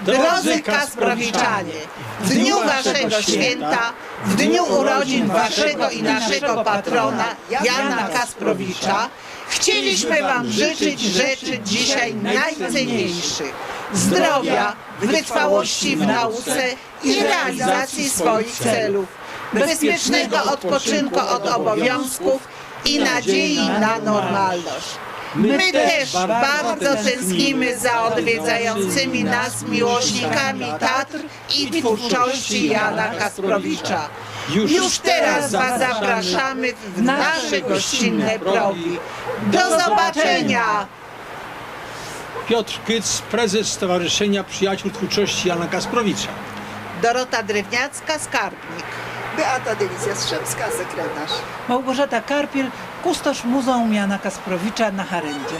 Drodzy Kasprowiczanie, w dniu waszego święta, w dniu urodzin waszego i naszego patrona Jana Kasprowicza, chcieliśmy wam życzyć rzeczy dzisiaj najcenniejszych. Zdrowia, wytrwałości w nauce i realizacji swoich celów, bezpiecznego odpoczynku od obowiązków i nadziei na normalność. My też bardzo tęsknimy za odwiedzającymi nas miłośnikami Tatr i twórczości Jana Kasprowicza. Już teraz Was zapraszamy w nasze gościnne progi. Do zobaczenia! Piotr Kyc, prezes Stowarzyszenia Przyjaciół Twórczości Jana Kasprowicza. Dorota Drewniacka, skarbnik. Beata Delicja-Strzemska, sekretarz. Małgorzata Karpiel, kustosz Muzeum Jana Kasprowicza na Harendzie.